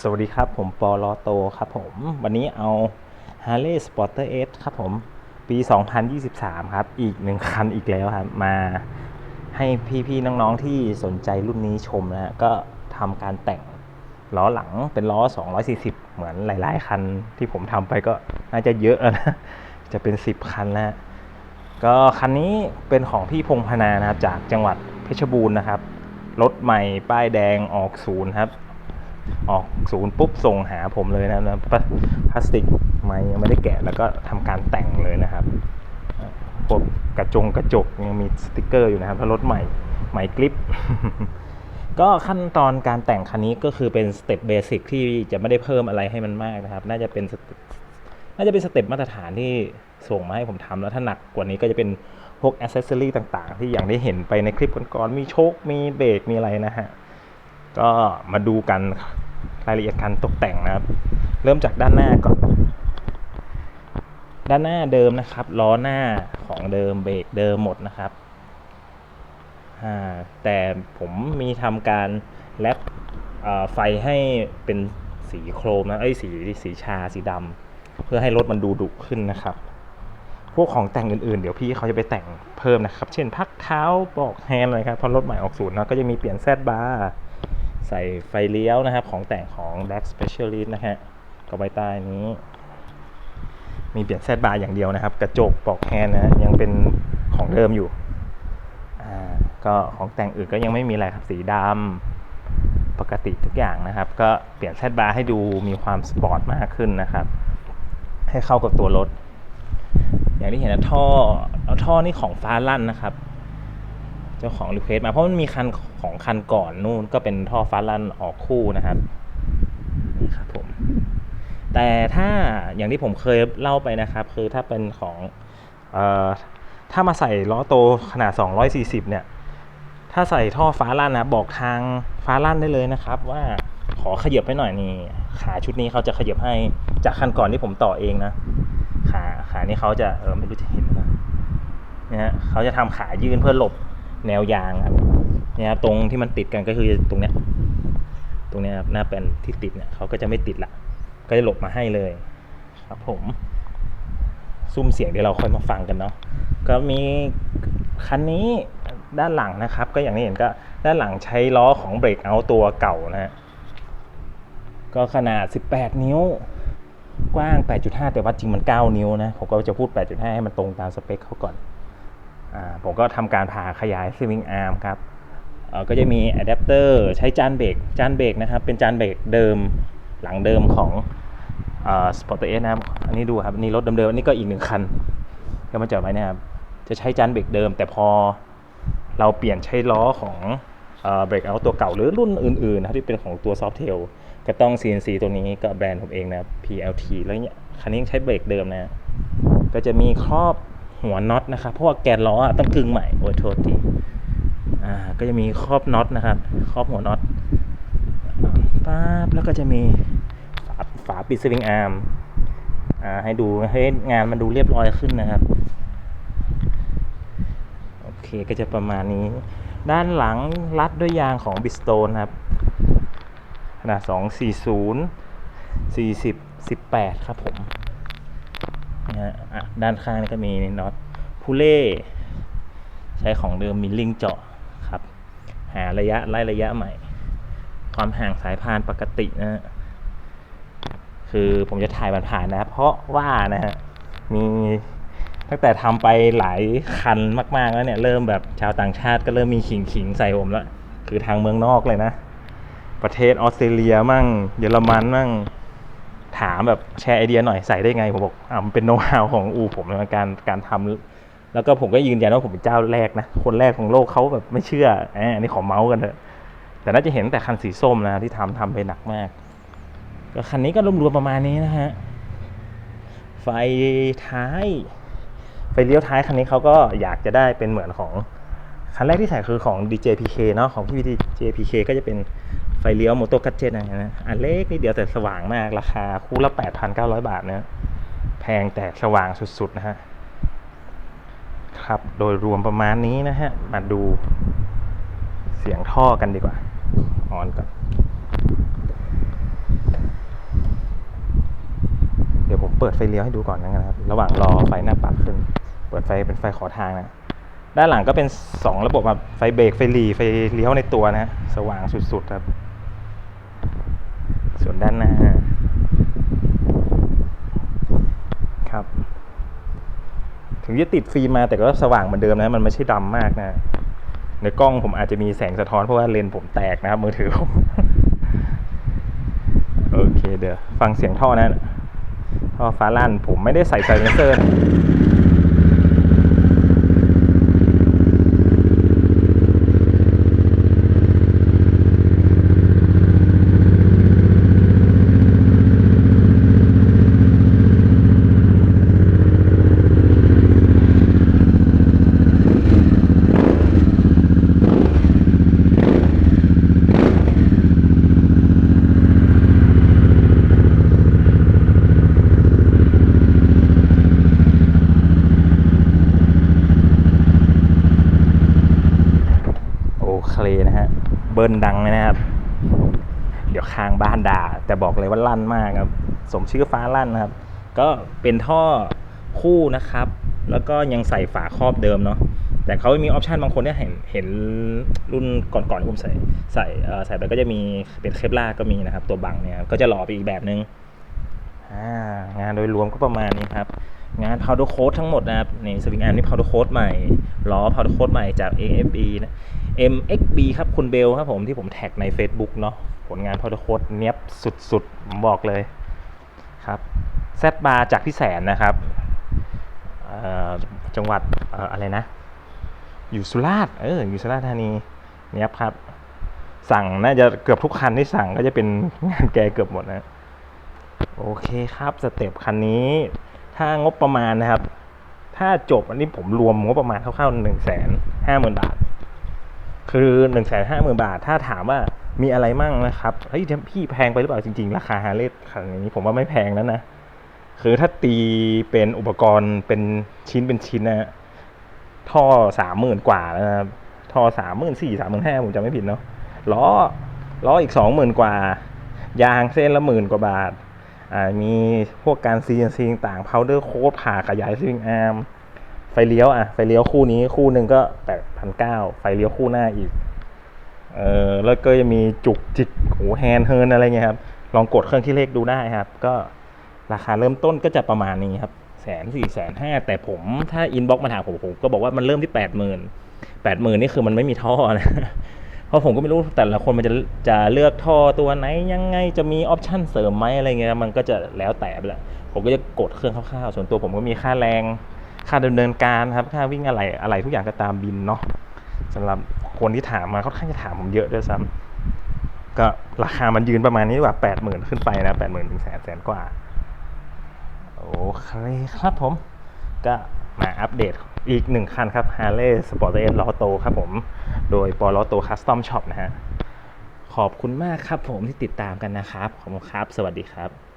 สวัสดีครับผมปอลอโตครับผม วันนี้เอา Harley Sporter S ครับผม ปี 2023 ครับ อีกหนึ่งคันอีกแล้วครับ มาให้พี่ๆน้องๆที่สนใจรุ่นนี้ชมนะฮะก็ทำการแต่งล้อหลังเป็นล้อ 240 เหมือนหลาย ๆ คันที่ผมทำไปก็น่าจะเยอะแล้วนะ จะเป็น 10 คันแล้ว ก็คันนี้เป็นของพี่พงพนานะครับ จากจังหวัดเพชรบูรณ์นะครับรถใหม่ป้ายแดงออกศูนย์ครับ ออกศูนย์ปุ๊บส่งหาผมเลยนะนะพลาพลาสติกไม่ยังไม่ได้แกะแล้วก็ทำการแต่งเลยนะครับพวกกระจงกระจกยังมีสติกเกอร์อยู่นะครับถ้ารถใหม่ใหม่กริปก็ขั้นตอนการแต่งคันนี้ก็คือเป็นสเต็ปเบสิกที่จะไม่ได้เพิ่มอะไรให้มันมากนะครับ น่าจะเป็นน่าจะเป็นสเต็ปมาตรฐานที่ส่งมาให้ผมทำแล้วถ้าหนักกว่านี้ก็จะเป็นพวกอ c เซสซอรี่ต่างๆ ที่อย่างได้เห็นไปในคลิปก่อนๆมีโชคมีเบรกมีอะไรนะฮะ ก็มาดูกันรายละเอียดการตกแต่งนะครับ เริ่มจากด้านหน้าก่อน ด้านหน้าเดิมนะครับล้อหน้าของเดิมเบรกเดิมหมดนะครับแต่ผมมีทำการแลปไฟให้เป็นสีโครมนะเอ้สีสีชาสีดำเพื่อให้รถมันดูดุขึ้นนะครับ พวกของแต่งอื่นๆ เดี๋ยวพี่เขาจะไปแต่งเพิ่มนะครับ เช่นพักเท้าบอกแฮนด์อะไรครับเพราะรถใหม่ออกศูนย์นะก็จะมีเปลี่ยนแซดบาร์ ใส่ไฟเลี้ยวนะครับ ของแต่งของ Black Specialist นะฮะก็ไว้ใต้นี้ มีเปลี่ยนแซดบาร์อย่างเดียวนะครับ กระจกปลอกแฮนนะยังเป็นของเดิมอยู่อ่าก็ของแต่งอื่นก็ยังไม่มีอะไรครับสีดำปกติทุกอย่างนะครับ ก็เปลี่ยนแซดบาร์ให้ดูมีความสปอร์ตมากขึ้นนะครับ ให้เข้ากับตัวรถ อย่างที่เห็นนะท่อท่อนี่ของฟ้าลั่นนะครับ จ้าของรีเควสมาเพราะมันมีคันของคันก่อนนู่นก็เป็นท่อฟ้าลั่นออกคู่นะครับนี่ครับผมแต่ถ้าอย่างที่ผมเคยเล่าไปนะครับ คือถ้าเป็นของออถ้ามาใส่ล้อโตขนาด 240 เนี่ย ถ้าใส่ท่อฟ้าลั่นนะบอกทางฟ้าลั่นได้เลยนะครับ ว่าขอขยับให้หน่อยนี่ขาชุดนี้เขาจะขยับให้จากคันก่อนที่ผมต่อเองนะขาขานี่เขาจะเออไม่รู้จะเห็นหรือเปล่านี่ยฮะเขาจะทำขายืนเพื่อหลบ แนวยางครับเนี่ยครับตรงที่มันติดกันก็คือตรงเนี้ยตรงเนี้ยครับหน้าเป็นที่ติดเนี่ยเขาก็จะไม่ติดละก็จะหลบมาให้เลยครับผมซุ้มเสียงเดี๋ยวเราค่อยมาฟังกันเนาะก็มีคันนี้ด้านหลังนะครับ ก็อย่างที่เห็นก็ด้านหลังใช้ล้อของเบรกเอาตัวเก่านะฮะก็ขนาด 18 นิ้ว กว้าง 8.5 แต่วัดจริงมัน 9 นิ้วนะ ผมก็จะพูด 8.5 ให้มันตรงตามสเปคเขาก่อน ผมก็ทำการผ่าขยายสวิงอาร์มครับก็จะมีอะแดปเตอร์ใช้จานเบรกจานเบรกนะครับ เป็นจานเบรกเดิมหลังเดิมของสปอร์ตเอสนะครับ อันนี้ดูครับนี่รถเดิมๆอันนี้ก็อีกหนึ่งคันก็มาจอดไว้นะครับ จะใช้จานเบรกเดิม แต่พอเราเปลี่ยนใช้ล้อของเบรกเอาตัวเก่าหรือรุ่นอื่นๆนะครับที่เป็นของตัวซอฟเทลก็ต้อง CNC ตัวนี้ก็แบรนด์ผมเองนะครับ PLT แล้วเนี่ยคันนี้ใช้เบรกเดิมนะ ก็จะมีครอบ หัวน็อตนะครับ เพราะว่าแกนล้อต้องกึ่งใหม่โอ้ยโทษทีอ่าก็จะมีครอบน็อตนะครับครอบหัวน็อตปั๊บแล้วก็จะมีฝาฝาปิดสวิงอาร์มอ่าให้ดูให้งานมันดูเรียบร้อยขึ้นนะครับโอเคก็จะประมาณนี้ ด้านหลังรัดด้วยยางของบิสโตนครับขนาด240 40 18 ครับผม นะฮะด้านข้างนี่ก็มีน็อตพูเล่ใช้ของเดิมมิลลิงเจาะครับ หาระยะไล่ระยะใหม่ ความห่างสายพานปกตินะฮะคือผมจะถ่ายผ่านๆนะเพราะว่านะฮะมีตั้งแต่ทำไปหลายคันมาก ๆ แล้วเนี่ย เริ่มแบบชาวต่างชาติก็เริ่มมีขิงขิงๆใส่ผมแล้ว คือทางเมืองนอกเลยนะ ประเทศออสเตรเลียมั่ง เยอรมันมั่ง ถามแบบแชร์ไอเดียหน่อยใส่ได้ไง ผมบอกอ่ามันเป็นโน้ตฮาวของอูผมในการการทำแล้วก็ผมก็ยืนยันว่าผมเป็นเจ้าแรกนะ คนแรกของโลกเขาแบบไม่เชื่อแอบอันนี้ขอเมาส์กันเถอะแต่น่าจะเห็นแต่คันสีส้มนะที่ทำทำไปหนักมากก็คันนี้ก็รวมๆประมาณนี้นะฮะไฟท้ายไฟเลี้ยวท้ายคันนี้เขาก็อยากจะได้เป็นเหมือนของคันแรกที่ใส่คือของ DJPK เนาะของพี่ DJPK ก็จะเป็น ไฟเลี้ยวโมโตคัตเจนนะนะอันเล็กนี่เดียวแต่สว่างมากราคาคู่ละ 8,900 บาทนะแพงแต่สว่างสุดๆนะฮะครับโดยรวมประมาณนี้นะฮะ มาดูเสียงท่อกันดีกว่าออนก่อนเดี๋ยวผมเปิดไฟเลี้ยวให้ดูก่อนนะครับ ระหว่างรอไฟหน้าปัดขึ้น เปิดไฟเป็นไฟขอทางนะด้านหลังก็เป็น 2 ระบบครับไฟเบรกไฟหลีไฟเลี้ยวในตัวนะ สว่างสุดๆครับ ส่วนด้านหน้าครับ ถึงจะติดฟิล์มมาแต่ก็สว่างเหมือนเดิมนะ มันไม่ใช่ดำมากนะในกล้องผมอาจจะมีแสงสะท้อนเพราะว่าเลนส์ผมแตกนะครับมือถือผมโอเคเดี๋ยวฟังเสียงท่อนะท่อฟ้าลั่นผมไม่ได้ใส่ไซเลนเซอร์นะ เคนะฮะ เบิร์นดังนะครับ เดี๋ยวข้างบ้านด่า แต่บอกเลยว่าลั่นมากครับ สมชื่อฟ้าลั่นนะครับ ก็เป็นท่อคู่นะครับ แล้วก็ยังใส่ฝาครอบเดิมเนาะแต่เขามีออปชันบางคนเนี่ยเห็นเห็นรุ่นก่อนๆที่ผมใส่ใส่ใส่ไปก็จะมีเป็นเคปลาก็มีนะครับ ตัวบังเนี่ยก็จะหล่อไปอีกแบบนึงงานโดยรวมก็ประมาณนี้ครับ งาน powder coat ทั้งหมดนะครับนี่สวิงแอาร์มนี่ powder coat ใหม่ล้อ powder coat ใหม่จาก AFB นะ MXB ครับคุณเบลครับผมที่ผมแท็กใน Facebook เนาะผลงาน powder coat เนี้ยบสุดๆ ผมบอกเลยครับ Z bar จากพี่แสนนะครับจังหวัดอออะไรนะ อยู่สุราษฎร์เอออยู่สุราษฎร์ธานีเนี้ยบครับ สั่งน่าจะเกือบทุกคันที่สั่งก็จะเป็นงานแกเกือบหมดนะโอเคครับสเต็ปคันนี้ ถ้างบประมาณนะครับ ถ้าจบอันนี้ผมรวมงบประมาณคร่าวๆหนึ่งแสนห้าหมื่นบาท คือหนึ่งแสนห้าหมื่นบาท ถ้าถามว่ามีอะไรมั่งนะครับ เฮ้ยพี่แพงไปหรือเปล่าจริง ๆ ราคาฮาร์เลย์คันนี้ผมว่าไม่แพงแล้วนะ คือถ้าตีเป็นอุปกรณ์เป็นชิ้นเป็นชิ้นนะฮะท่อสามหมื่นกว่าแล้วนะครับท่อสามหมื่นสี่สามหมื่นห้าผมจำไม่ผิดเนาะล้อล้ออีกสองหมื่นกว่า ยางเส้นละหมื่นกว่าบาท อ่ามีพวกการ CNC ต่าง powder coat ผ่าขยายสวิงอาร์ม ไฟเลี้ยวอะไฟเลี้ยวคู่นี้คู่หนึ่งก็แปดพันเก้าไฟเลี้ยวคู่หน้าอีกเออแล้วก็จะมีจุกจิกโหแฮนเฮิร์นอะไรเงี้ยครับ ลองกดเครื่องที่เลขดูได้ครับ ก็ราคาเริ่มต้นก็จะประมาณนี้ครับแสนสี่แสนห้าแต่ผมถ้าอินบ็อกมาถามผมผมก็บอกว่ามันเริ่มที่แปดหมื่นแปดหมื่นนี่คือมันไม่มีท่อนะเพราะผมก็ไม่รู้แต่ละคนมันจะจะเลือกท่อตัวไหนยังไงจะมีออปชั่นเสริมไหมอะไรเงี้ยมันก็จะแล้วแต่ไปแหละผมก็จะกดเครื่องคร่าวๆส่วนตัวผมก็มีค่าแรง ค่าดำเนินการครับค่าวิ่งอะไรอะไรทุกอย่างก็ตามบินเนาะสำหรับคนที่ถามมาค่อนข้างจะถามผมเยอะด้วยซ้ำก็ราคามันยืนประมาณนี้ดีกว่าแปดหมื่นขึ้นไปนะแปดหมื่นถึงแสนแสนกว่าโอเคครับผมก็มาอัปเดตอีกหนึ่งคันครับ Harley Sport S Lotto ครับผม โดย p o Lotto Custom Shop นะฮะ ขอบคุณมากครับผมที่ติดตามกันนะครับ ขอบคุณครับ สวัสดีครับ